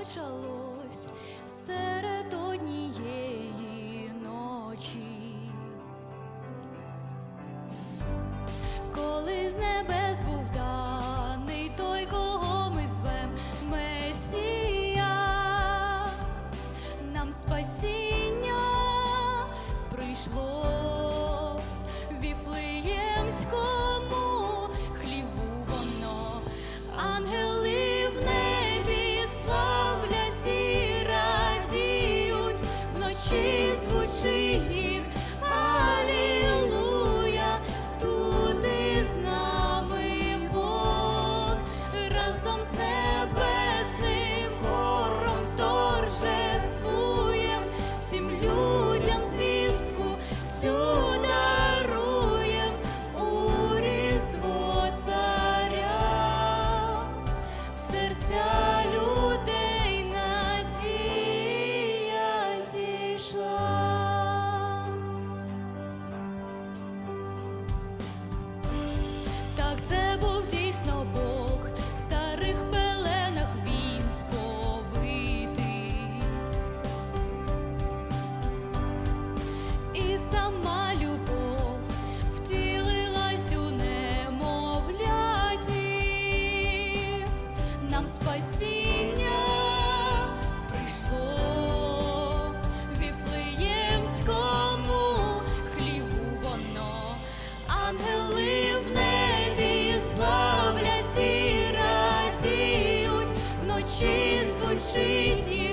почалось серед однієї ночі, коли з небес був даний той, кого ми звем Месія, нам спасіння прийшло віфли. серця людей надія зійшла, так це був дійсно Бог. спасіння прийшло віфлеємському хліву воно, ангели в небі славлять і радіють, вночі звучить.